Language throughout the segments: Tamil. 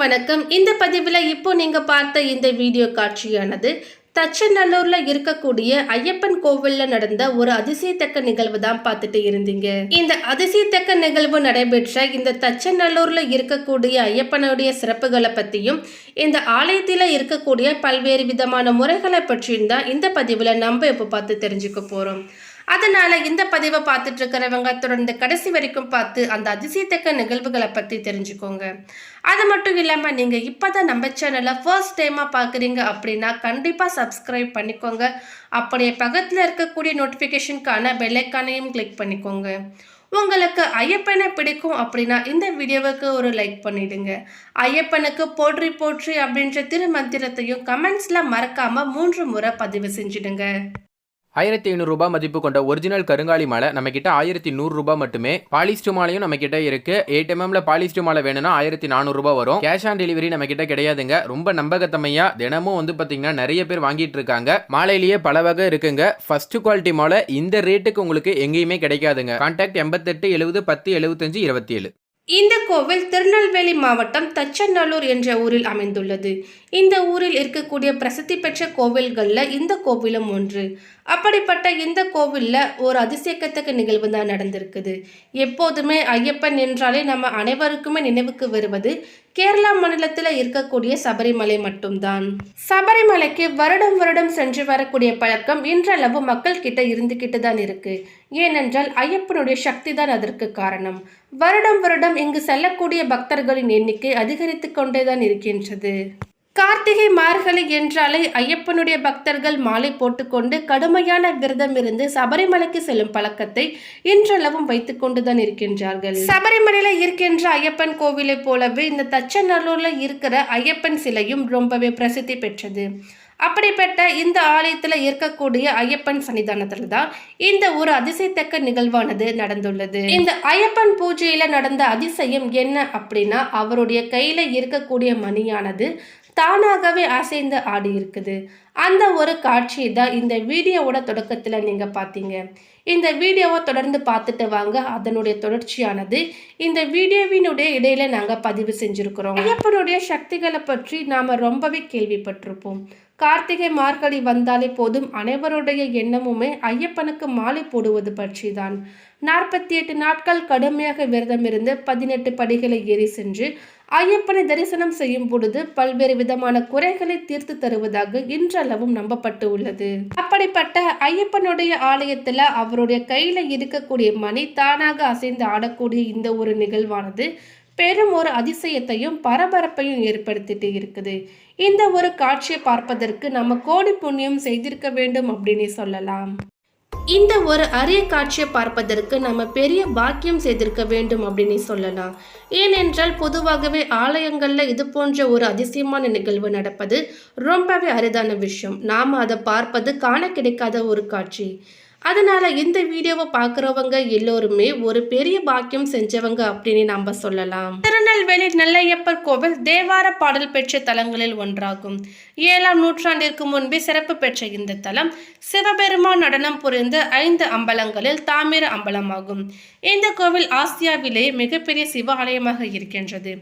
வணக்கம். இந்த பதிவில் இப்போ நீங்கள் பார்த்த இந்த வீடியோ காட்சியானது தச்சநல்லூரில் இருக்கக்கூடிய ஐயப்பன் கோவிலில் நடந்த ஒரு அதிசயத்தக்க நிகழ்வு தான் பார்த்துட்டு இருந்தீங்க. இந்த அதிசயத்தக்க நிகழ்வு நடைபெற்ற இந்த தச்சநல்லூரில் இருக்கக்கூடிய ஐயப்பனுடைய சிறப்புகளை பற்றியும் இந்த ஆலயத்தில் இருக்கக்கூடிய பல்வேறு விதமான முறைகளை பற்றியும் தான் இந்த பதிவில் நம்ம இப்போ பார்த்து தெரிஞ்சுக்க போகிறோம் அதனால இந்த பதிவை பார்த்துட்டு இருக்கிறவங்க தொடர்ந்து கடைசி வரைக்கும் பார்த்து அந்த அதிசயத்தக்க நிகழ்வுகளை பற்றி தெரிஞ்சுக்கோங்க. அது மட்டும் இல்லாமல் நீங்கள் இப்போ தான் நம்ம சேனலை ஃபர்ஸ்ட் டைமாக பார்க்குறீங்க அப்படின்னா கண்டிப்பாக சப்ஸ்கிரைப் பண்ணிக்கோங்க. அப்படியே பக்கத்தில் இருக்கக்கூடிய நோட்டிஃபிகேஷனுக்கான பெல்லைக்கானையும் கிளிக் பண்ணிக்கோங்க. உங்களுக்கு ஐயப்பனை பிடிக்கும் அப்படின்னா இந்த வீடியோவுக்கு ஒரு லைக் பண்ணிடுங்க. ஐயப்பனுக்கு போற்றி போற்றி அப்படின்ற திருமந்திரத்தையும் கமெண்ட்ஸில் மறக்காமல் மூன்று முறை பதிவு செஞ்சிடுங்க. ஆயிரத்தி ஐநூறுரூபா மதிப்பு கொண்ட ஒரிஜினல் கருங்காலி மாலை நம்மக்கிட்ட ஆயிரத்தி நூறுரூபா மட்டுமே. பாலிஸ்டர் மாலையும் நம்மக்கிட்ட இருக்கு. எயிட் எம்எம்ல பாலிஸ்டர் மாலை வேணும்னா ஆயிரத்தி நானூறுரூபா வரும். கேஷ் ஆன் டெலிவரி நம்மக்கிட்ட கிடையாதுங்க. ரொம்ப நம்பகத்தமையா தினமும் வந்து பார்த்தீங்கன்னா நிறைய பேர் வாங்கிட்டு இருக்காங்க. மாலையிலேயே பல வகை இருக்குங்க. ஃபர்ஸ்ட் குவாலிட்டி மாலை இந்த ரேட்டுக்கு உங்களுக்கு எங்கேயுமே கிடைக்காதுங்க. கான்டாக்ட் எண்பத்தெட்டு எழுபது பத்து எழுபத்தஞ்சு இருபத்தி ஏழு இந்த கோவில் திருநெல்வேலி மாவட்டம் தச்சநல்லூர் என்ற ஊரில் அமைந்துள்ளது. இந்த ஊரில் இருக்கக்கூடிய பிரசித்தி பெற்ற கோவில்களில் இந்த கோவிலும் ஒன்று. அப்படிப்பட்ட இந்த கோவிலில் ஒரு அதிசயக்கத்தக்க நிகழ்வு தான் நடந்திருக்குது. எப்போதுமே ஐயப்பன் என்றாலே நம்ம அனைவருக்குமே நினைவுக்கு வருவது கேரளா மாநிலத்தில் இருக்கக்கூடிய சபரிமலை மட்டும்தான். சபரிமலைக்கு வருடம் வருடம் சென்று வரக்கூடிய பழக்கம் இன்றளவு மக்கள் கிட்ட இருந்துகிட்டு தான் இருக்கு. ஏனென்றால் ஐயப்பனுடைய சக்தி தான் அதற்கு காரணம். வருடம் வருடம் இங்கு செல்லக்கூடிய பக்தர்களின் எண்ணிக்கை அதிகரித்து கொண்டே தான் இருக்கின்றது. கார்த்திகை மார்கழி என்றாலே ஐயப்பனுடைய பக்தர்கள் மாலை போட்டுக்கொண்டு கடுமையான விரதம் இருந்து சபரிமலைக்கு செல்லும் பழக்கத்தை இன்றளவும் வைத்துக் கொண்டுதான் இருக்கின்றார்கள். சபரிமலையில இருக்கின்ற ஐயப்பன் கோவிலை போலவே இந்த தச்சநல்லூர்ல இருக்கிற ஐயப்பன் சிலையும் ரொம்பவே பிரசித்தி பெற்றது. அப்படிப்பட்ட இந்த ஆலயத்தில் இருக்கக்கூடிய ஐயப்பன் சன்னிதானத்தில் தான் இந்த ஒரு அதிசயத்தக்க நிகழ்வானது நடந்துள்ளது. இந்த ஐயப்பன் பூஜையில நடந்த அதிசயம் என்ன அப்படின்னா அவருடைய கையில இருக்கக்கூடிய மணியானது தானாகவே அசைந்து ஆடி இருக்குது. அந்த ஒரு காட்சி தான் இந்த வீடியோவோட தொடக்கத்தில் நீங்கள் பார்த்தீங்க. இந்த வீடியோவை தொடர்ந்து பார்த்துட்டு வாங்க. அதனுடைய தொடர்ச்சியானது இந்த வீடியோவினுடைய இடையில நாங்கள் பதிவு செஞ்சுருக்கிறோம். ஐயப்பனுடைய சக்திகளை பற்றி நாம் ரொம்பவே கேள்விப்பட்டிருப்போம். கார்த்திகை மார்கழி வந்தாலே போதும் அனைவருடைய எண்ணமுமே ஐயப்பனுக்கு மாலை போடுவது பற்றி தான் நாற்பத்தி எட்டு நாட்கள் கடுமையாக விரதம் இருந்து பதினெட்டு படிகளை ஏறி சென்று ஐயப்பனை தரிசனம் செய்யும் பொழுது பல்வேறு விதமான குறைகளை தீர்த்து தருவதாக இன்றளவும் நம்பப்பட்டு உள்ளது. அப்படிப்பட்ட ஐயப்பனுடைய ஆலயத்துல அவருடைய கையில இருக்கக்கூடிய மணி தானாக அசைந்து ஆடக்கூடிய இந்த ஒரு நிகழ்வானது பெரும் ஒரு அதிசயத்தையும் பரபரப்பையும் ஏற்படுத்திட்டு இருக்குது. இந்த ஒரு காட்சியை பார்ப்பதற்கு நம்ம கோடி புண்ணியம் செய்திருக்க வேண்டும் அப்படின்னு சொல்லலாம். இந்த ஒரு அரிய காட்சியை பார்ப்பதற்கு நம்ம பெரிய பாக்கியம் செய்திருக்க வேண்டும் அப்படின்னு சொல்லலாம். ஏனென்றால் பொதுவாகவே ஆலயங்களில் இது போன்ற ஒரு அதிசயமான நிகழ்வு நடப்பது ரொம்பவே அரிதான விஷயம். நாம் அதை பார்ப்பது காண கிடைக்காத ஒரு காட்சி. அதனால இந்த வீடியோவை பார்க்குறவங்க எல்லோருமே ஒரு பெரிய பாக்கியம் செஞ்சவங்க அப்படின்னு நம்ம சொல்லலாம். திருநெல்வேலி நெல்லையப்பர் கோவில் தேவார பாடல் பெற்ற தலங்களில் ஒன்றாகும். ஏழாம் நூற்றாண்டிற்கு முன்பே சிறப்பு பெற்ற இந்த தலம் சிவபெருமான் நடனம் புரிந்த ஐந்து அம்பலங்களில் தாமிர அம்பலமாகும். இந்த கோவில் ஆசியாவிலேயே மிகப்பெரிய சிவ ஆலயமாக இருக்கின்றது.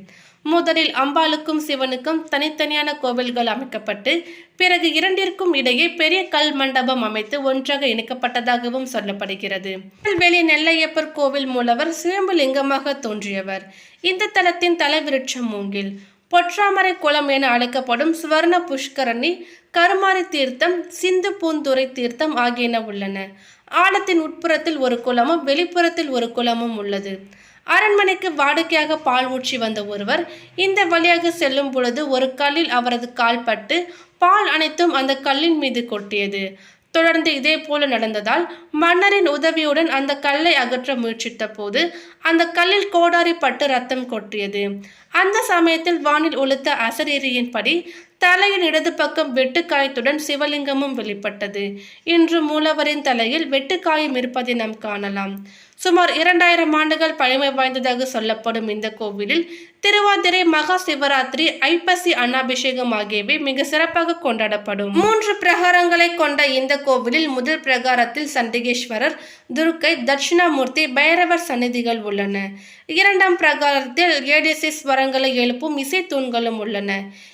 முதலில் அம்பாளுக்கும் சிவனுக்கும் தனித்தனியான கோவில்கள் அமைக்கப்பட்டு பிறகு இரண்டிற்கும் இடையே பெரிய கல் மண்டபம் அமைத்து ஒன்றாக இணைக்கப்பட்டதாகவும் சொல்லப்படுகிறது. திருநெல்வேலி நெல்லையப்பர் கோவில் மூலவர் சுயம்புலிங்கமாக தோன்றியவர். இந்த தலத்தின் தலைவிருட்சம் மூங்கில். பொற்றாமரை குளம் என அழைக்கப்படும் சுவர்ண புஷ்கரணி கருமாரி தீர்த்தம் சிந்து பூந்துரை தீர்த்தம் ஆகியன உள்ளன. ஆழத்தின் உட்புறத்தில் ஒரு குளமும் வெளிப்புறத்தில் ஒரு குளமும் உள்ளது. அரண்மனைக்கு வாடிக்கையாக பால் ஊற்றி வந்த ஒருவர் இந்த வழியாக செல்லும் பொழுது ஒரு கல்லில் அவரது கால் பட்டு பால் அனைத்தும் அந்த கல்லின் மீது கொட்டியது. தொடர்ந்து இதே போல நடந்ததால் மன்னரின் உதவியுடன் அந்த கல்லை அகற்ற முயற்சித்த போது அந்த கல்லில் கோடாரி பட்டு ரத்தம் கொட்டியது. அந்த சமயத்தில் வானில் ஒழுத்த அசரீரியின்படி தலையின் இடது பக்கம் வெட்டுக்காயத்துடன் சிவலிங்கமும் வெளிப்பட்டது. இன்று மூலவரின் தலையில் வெட்டுக்காயம் இருப்பதை நாம் காணலாம். சுமார் இரண்டாயிரம் ஆண்டுகள் பழமை வாய்ந்ததாக சொல்லப்படும் இந்த கோவிலில் திருவாதிரை மகா சிவராத்திரி ஐப்பசி அன்னாபிஷேகம் ஆகியவை மிக சிறப்பாக கொண்டாடப்படும். மூன்று பிரகாரங்களை கொண்ட இந்த கோவிலில் முதல் பிரகாரத்தில் சண்டிகேஸ்வரர் துர்க்கை தட்சிணாமூர்த்தி பைரவர் சந்நிதிகள் உள்ளன. இரண்டாம் பிரகாரத்தில் ஏடிசி ஸ்வரங்களை எழுப்பும் இசை தூண்களும் உள்ளன.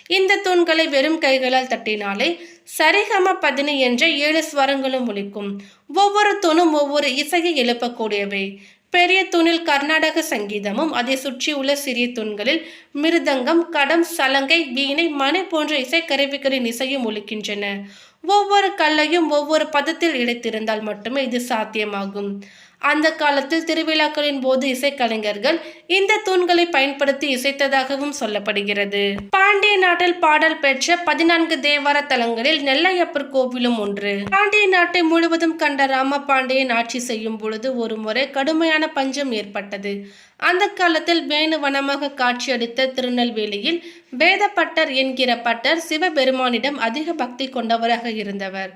இந்த தூண்கள் வெறும் கைகளால் தட்டினாலே சரிகம பதினி என்ற ஏழு ஸ்வரங்களும் ஒலிக்கும். ஒவ்வொரு தூணும் ஒவ்வொரு இசையை எழுப்பக்கூடியவை. பெரிய தூணில் கர்நாடக சங்கீதமும் அதை சுற்றியுள்ள சிறிய தூண்களில் மிருதங்கம் கடம் சலங்கை வீணை மணி போன்ற இசைக்கருவிகளின் இசையும் ஒலிக்கின்றன. ஒவ்வொரு கல்லையும் ஒவ்வொரு பதத்தில் இழைத்திருந்தால் மட்டுமே இது சாத்தியமாகும். அந்த காலத்தில் திருவிழாக்களின் போது இசைக்கலைஞர்கள் இந்த தூண்களை பயன்படுத்தி இசைத்ததாகவும் சொல்லப்படுகிறது. பாண்டிய நாட்டில் பாடல் பெற்ற பதினான்கு தேவார தலங்களில் நெல்லையப்பர் கோவிலும் ஒன்று. பாண்டிய நாட்டை முழுவதும் கண்ட ராம பாண்டியன் ஆட்சி செய்யும் பொழுது ஒரு முறை கடுமையான பஞ்சம் ஏற்பட்டது. அந்த காலத்தில் வேணு வனமாக காட்சியளித்த திருநெல்வேலியில் வேதப்பட்டர் என்கிற பட்டர் சிவபெருமானிடம் அதிக பக்தி கொண்டவராக இருந்தவர்.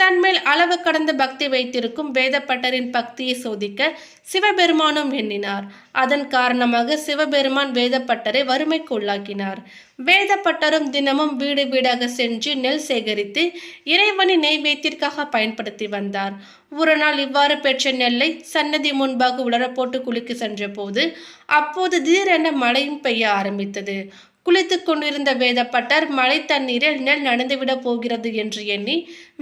தன்மேல் அளவு கடந்த பக்தி வைத்திருக்கும் வேதப்பட்டரின் பக்தியை சோதிக்க சிவபெருமானும் எண்ணினார். அதன் காரணமாக சிவபெருமான் வேதப்பட்டரை வறுமைக்கு உள்ளாக்கினார். வேதப்பட்டரும் தினமும் வீடு வீடாக சென்று நெல் சேகரித்து இறைவனின் நெய்வேத்திற்காக பயன்படுத்தி வந்தார். ஒரு நாள் இவ்வாறு பெற்ற நெல்லை சன்னதி முன்பாக உலர போட்டு குளிக்க சென்றபோது அப்போது திடீரென மழையும் பெய்ய ஆரம்பித்தது. குளித்துக் கொண்டிருந்த வேதப்பட்டர் மழை தண்ணீரில் நெல் நனைந்துவிடப் போகிறது என்று எண்ணி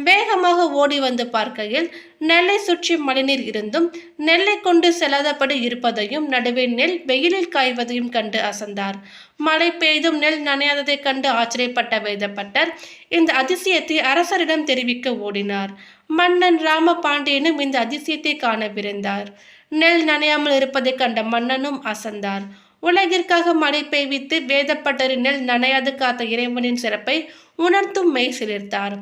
வேகமாக ஓடி வந்து பார்க்கையில் நெல்லை சுற்றி மழைநீர் இருந்தும் நெல்லை கொண்டு செல்லாதபடி இருப்பதையும் நடுவே நெல் வெயிலில் காய்வதையும் கண்டு அசந்தார். மழை பெய்தும் நெல் நனையாததைக் கண்டு ஆச்சரியப்பட்ட வேதப்பட்டர் இந்த அதிசயத்தை அரசரிடம் தெரிவிக்க ஓடினார். மன்னன் ராம பாண்டியனும் இந்த அதிசயத்தை காண விரைந்தார் நெல் நனையாமல் இருப்பதைக் கண்ட மன்னனும் அசந்தார். உலகிற்காக மழை பெய்வித்து வேதப்பட்டரினில் நெல் நனையாது காத்த இறைவனின் சிறப்பை உணர்த்தும் மெய் சிலிர்த்தார்.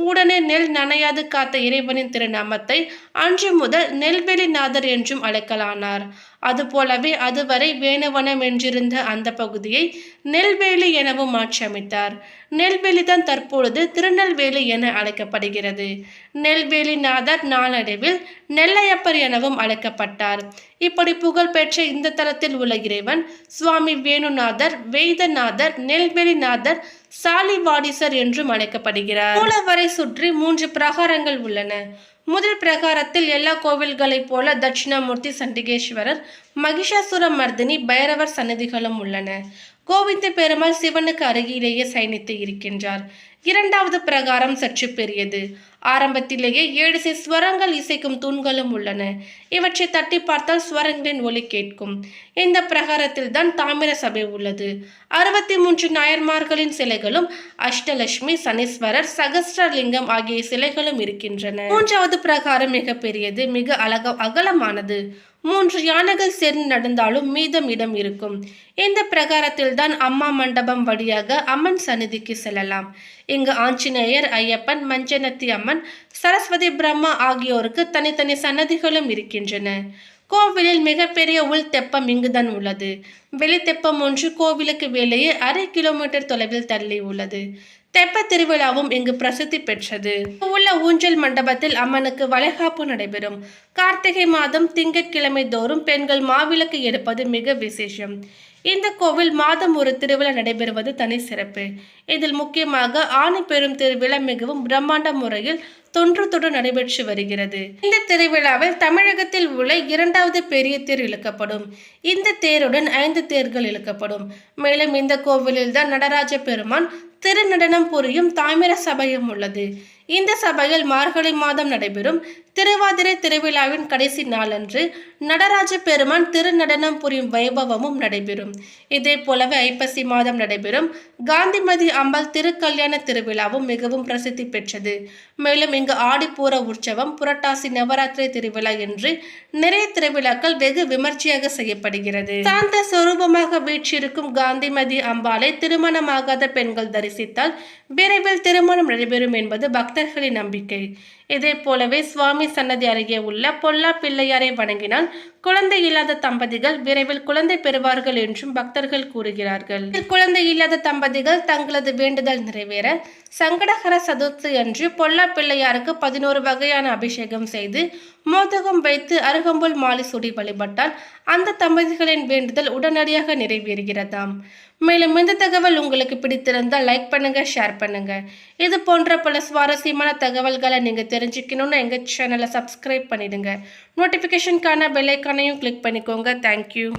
உடனே நெல் நனையாது காத்த இறைவனின் திருநாமத்தை அன்று முதல் நெல்வெளிநாதர் என்றும் அழைக்கலானார். அதுபோலவே அதுவரை வேணுவனம் என்றிருந்த அந்த பகுதியை நெல்வேலி எனவும் மாற்றியமைத்தார். நெல்வேலிதான் தற்பொழுது திருநெல்வேலி என அழைக்கப்படுகிறது. நெல்வேலிநாதர் நாளடைவில் நெல்லையப்பர் எனவும் அழைக்கப்பட்டார். இப்படி புகழ்பெற்ற இந்த தலத்தில் உள்ள இறைவன் சுவாமி வேணுநாதர் வேதநாதர் நெல்வேலிநாதர் சாலிவாடிசர் என்றும் அழைக்கப்படுகிறார். மூலவரை சுற்றி மூன்று பிரகாரங்கள் உள்ளன. முதல் பிரகாரத்தில் எல்லா கோவில்களைப் போல தட்சிணாமூர்த்தி சண்டிகேஸ்வரர் மகிஷாசுர மர்தினி பைரவர் சன்னதிகளும் உள்ளன. கோவிந்த பெருமாள் சிவனுக்கு அருகிலேயே சைனித்து இருக்கின்றார். இரண்டாவது பிரகாரம் சற்று பெரியது. ஆரம்பத்திலேயே ஏழு இசை ஸ்வரங்கள் இசைக்கும் தூண்களும் உள்ளன. இவற்றை தட்டி பார்த்தால் ஸ்வரங்களின் ஒலி கேட்கும். இந்த பிரகாரத்தில் தான் தாமிர சபை உள்ளது. அறுபத்தி மூன்று நாயர்மார்களின் சிலைகளும் அஷ்டலட்சுமி சனீஸ்வரர் சகஸ்ரலிங்கம் ஆகிய சிலைகளும் இருக்கின்றன. மூன்றாவது பிரகாரம் மிக பெரியது மிக அழக அகலமானது. மூன்று யானைகள் சேர்ந்து நடந்தாலும் மீதம் இடம் இருக்கும். இந்த பிரகாரத்தில் தான் அம்மா மண்டபம் வழியாக அம்மன் சந்நிதிக்கு செல்லலாம். இங்கு ஆஞ்சநேயர் ஐயப்பன் மஞ்சனத்தி அம்மன் சரஸ்வதி பிரம்மா ஆகியோருக்கு தனித்தனி சன்னதிகளும் இருக்கின்றன. கோவிலில் மிகப்பெரிய உள் தெப்பம் இங்குதான் உள்ளது. வெளித்தெப்பம் ஒன்று கோவிலுக்கு வெளியே அரை கிலோமீட்டர் தொலைவில் தள்ளி உள்ளது. தெப்ப திருவிழாவும் இங்கு பிரசித்தி பெற்றது. உள்ள ஊஞ்சல் மண்டபத்தில் அம்மனுக்கு வளைகாப்பு நடைபெறும். கார்த்திகை மாதம் திங்கட்கிழமை தோறும் பெண்கள் மாவிளக்கு எடுப்பது மிக விசேஷம். இந்த கோவில் மாதம் ஒரு திருவிழா நடைபெறுவது தனி சிறப்பு. இதில் முக்கியமாக ஆணி பெரும் திருவிழா மிகவும் பிரம்மாண்ட முறையில் தொன்றுதொடு நடைபெற்று வருகிறது. இந்த திருவிழாவில் தமிழகத்தில் உள்ள இரண்டாவது பெரிய தேர் இழுக்கப்படும். இந்த தேருடன் ஐந்து தேர்கள் இழுக்கப்படும். மேலும் இந்த கோவிலில் தான் நடராஜ பெருமான் திருநடனம் புரியும் தாமிர சபையும் உள்ளது. இந்த சபையில் மார்கழி மாதம் நடைபெறும் திருவாதிரை திருவிழாவின் கடைசி நாளன்று நடராஜ பெருமான் திருநடனம் புரியும் வைபவமும் நடைபெறும். இதே போலவே ஐப்பசி மாதம் நடைபெறும் காந்திமதி அம்பாள் திருக்கல்யாண திருவிழாவும் மிகவும் பிரசித்தி பெற்றது. மேலும் இங்கு ஆடிப்பூர உற்சவம் புரட்டாசி நவராத்திரி திருவிழா என்று நிறைய திருவிழாக்கள் வெகு விமர்சையாக செய்யப்படுகிறது. சாந்த சொரூபமாக வீற்றிருக்கும் காந்திமதி அம்பாளை திருமணமாகாத பெண்கள் தரிசித்தால் விரைவில் திருமணம் நடைபெறும் என்பது பக்தர்களின் நம்பிக்கை. இதே போலவே சுவாமி சன்னதி அருகே உள்ள பொல்லா பிள்ளையாரை வணங்கினால் குழந்தை இல்லாத தம்பதிகள் விரைவில் குழந்தை பெறுவார்கள் என்றும் பக்தர்கள் கூறுகிறார்கள். குழந்தை இல்லாத தம்பதிகள் தங்களது வேண்டுதல் நிறைவேற சங்கடகர சதுர்த்தி அன்று பொல்லா பிள்ளையாருக்கு பதினோரு வகையான அபிஷேகம் செய்து மோதகம் வைத்து அருகம்புல் மாலை சூடி வழிபட்டால் அந்த தம்பதிகளின் வேண்டுதல் உடனடியாக நிறைவேறுகிறதாம். மேலும் இந்த தகவல் உங்களுக்கு பிடித்திருந்தால் லைக் பண்ணுங்க ஷேர் பண்ணுங்க. இது போன்ற பல சுவாரஸ்யமான தகவல்களை நீங்க தெரிஞ்சுக்கணும்னு எங்க சேனலை சப்ஸ்கிரைப் பண்ணிடுங்க. நோட்டிஃபிகேஷனுக்கான பெல்லைக்கானையும் கிளிக் பண்ணிக்கோங்க. தேங்க்யூ